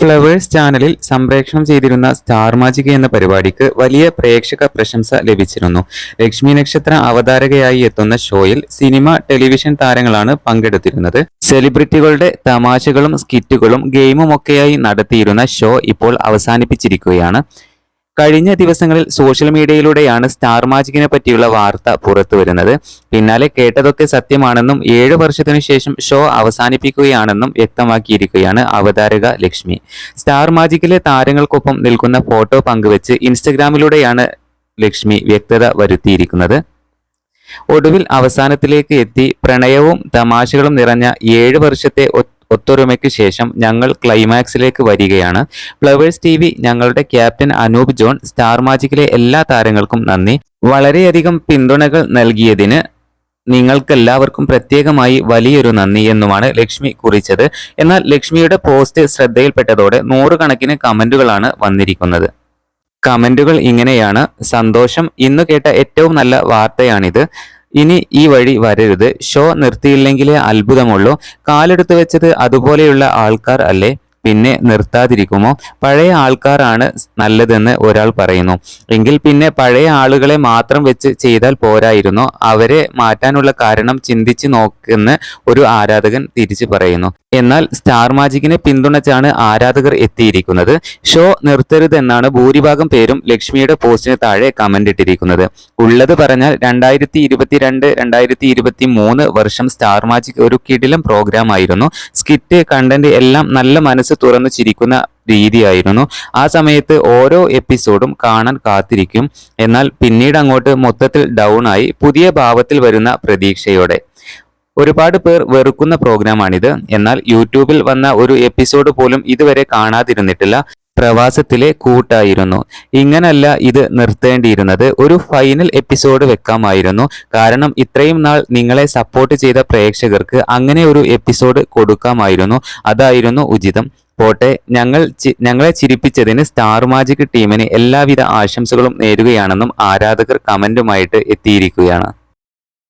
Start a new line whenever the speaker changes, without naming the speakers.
Flowers ചാനലിൽ സംപ്രേഷണം ചെയ്തിരുന്ന സ്റ്റാർ മാജിക് എന്ന പരിപാടിക്ക് വലിയ പ്രേക്ഷക പ്രശംസ ലഭിച്ചിരുന്നു. ലക്ഷ്മി നക്ഷത്ര അവതാരകയായി എത്തുന്ന ഷോയിൽ സിനിമ ടെലിവിഷൻ താരങ്ങളാണ് പങ്കെടുത്തിരുന്നത്. സെലിബ്രിറ്റികളുടെ തമാശകളും സ്കിറ്റുകളും ഗെയിമും ഒക്കെയായി നടത്തിയിരുന്ന ഷോ ഇപ്പോൾ അവസാനിപ്പിച്ചിരിക്കുകയാണ്. കഴിഞ്ഞ ദിവസങ്ങളിൽ സോഷ്യൽ മീഡിയയിലൂടെയാണ് സ്റ്റാർ മാജിക്കിനെ പറ്റിയുള്ള വാർത്ത പുറത്തു വരുന്നത്. പിന്നാലെ കേട്ടതൊക്കെ സത്യമാണെന്നും ഏഴ് വർഷത്തിനു ശേഷം ഷോ അവസാനിപ്പിക്കുകയാണെന്നും വ്യക്തമാക്കിയിരിക്കുകയാണ് അവതാരക ലക്ഷ്മി. സ്റ്റാർ മാജിക്കിലെ താരങ്ങൾക്കൊപ്പം നിൽക്കുന്ന ഫോട്ടോ പങ്കുവെച്ച് ഇൻസ്റ്റഗ്രാമിലൂടെയാണ് ലക്ഷ്മി വ്യക്തത വരുത്തിയിരിക്കുന്നത്. ഒടുവിൽ അവസാനത്തിലേക്ക് എത്തി പ്രണയവും തമാശകളും നിറഞ്ഞ ഏഴ് വർഷത്തെ ഒത്തൊരുമയ്ക്ക് ശേഷം ഞങ്ങൾ ക്ലൈമാക്സിലേക്ക് വരികയാണ്. ഫ്ലവേഴ്സ് ടി വി ഞങ്ങളുടെ ക്യാപ്റ്റൻ അനൂപ് ജോൺ സ്റ്റാർ മാജിക്കിലെ എല്ലാ താരങ്ങൾക്കും നന്ദി. വളരെയധികം പിന്തുണകൾ നൽകിയതിന് നിങ്ങൾക്കെല്ലാവർക്കും പ്രത്യേകമായി വലിയൊരു നന്ദി എന്നുമാണ് ലക്ഷ്മി കുറിച്ചത്. എന്നാൽ ലക്ഷ്മിയുടെ പോസ്റ്റ് ശ്രദ്ധയിൽപ്പെട്ടതോടെ നൂറുകണക്കിന് കമന്റുകളാണ് വന്നിരിക്കുന്നത്. കമന്റുകൾ ഇങ്ങനെയാണ്. സന്തോഷം ഇന്ന് കേട്ട ഏറ്റവും നല്ല വാർത്തയാണിത്. ഇനി ഈ വഴി വരരുത്. ഷോ നിർത്തിയില്ലെങ്കിലേ അത്ഭുതമുള്ളൂ. കാലെടുത്ത് വെച്ചത് അതുപോലെയുള്ള ആൾക്കാർ അല്ലേ? പിന്നെ നിർത്താതിരിക്കുമോ? പഴയ ആൾക്കാരാണ് നല്ലതെന്ന് ഒരാൾ പറയുന്നു. എങ്കിൽ പിന്നെ പഴയ ആളുകളെ മാത്രം വെച്ച് ചെയ്താൽ പോരായിരുന്നു. അവരെ മാറ്റാനുള്ള കാരണം ചിന്തിച്ച് നോക്കുന്ന ഒരു ആരാധകൻ തിരിച്ചു പറയുന്നു. എന്നാൽ സ്റ്റാർ മാജിക്കിനെ പിന്തുണച്ചാണ് ആരാധകർ എത്തിയിരിക്കുന്നത്. ഷോ നിർത്തരുതെന്നാണ് ഭൂരിഭാഗം പേരും ലക്ഷ്മിയുടെ പോസ്റ്റിന് താഴെ കമന്റ് ഇട്ടിരിക്കുന്നത്. ഉള്ളത് പറഞ്ഞാൽ രണ്ടായിരത്തി ഇരുപത്തിരണ്ട് രണ്ടായിരത്തി ഇരുപത്തി മൂന്ന് വർഷം സ്റ്റാർ മാജിക് ഒരു കിടിലം പ്രോഗ്രാം ആയിരുന്നു സ്കിറ്റ് കണ്ടന്റ് എല്ലാം നല്ല മനസ്സ് തുറന്നു ചിരിക്കുന്ന രീതിയായിരുന്നു. ആ സമയത്ത് ഓരോ എപ്പിസോഡും കാണാൻ കാത്തിരിക്കും. എന്നാൽ പിന്നീട് അങ്ങോട്ട് മൊത്തത്തിൽ ഡൗൺ ആയി പുതിയ ഭാവത്തിൽ വരുന്ന പ്രതീക്ഷയോടെ. ഒരുപാട് പേർ വെറുക്കുന്ന പ്രോഗ്രാമാണിത്. എന്നാൽ യൂട്യൂബിൽ വന്ന ഒരു എപ്പിസോഡ് പോലും ഇതുവരെ കാണാതിരുന്നിട്ടില്ല. പ്രവാസത്തിലെ കൂട്ടായിരുന്നു. ഇങ്ങനല്ല ഇത് നിർത്തേണ്ടിയിരുന്നത്. ഒരു ഫൈനൽ എപ്പിസോഡ് വെക്കാമായിരുന്നു. കാരണം ഇത്രയും നാൾ നിങ്ങളെ സപ്പോർട്ട് ചെയ്ത പ്രേക്ഷകർക്ക് അങ്ങനെ ഒരു എപ്പിസോഡ് കൊടുക്കാമായിരുന്നു. അതായിരുന്നു ഉചിതം. പോട്ടെ ഞങ്ങൾ ഞങ്ങളെ ചിരിപ്പിച്ചതിന് സ്റ്റാർ മാജിക് ടീമിന് എല്ലാവിധ ആശംസകളും നേരുകയാണെന്നും ആരാധകർ കമന്റുമായിട്ട് എത്തിയിരിക്കുകയാണ്.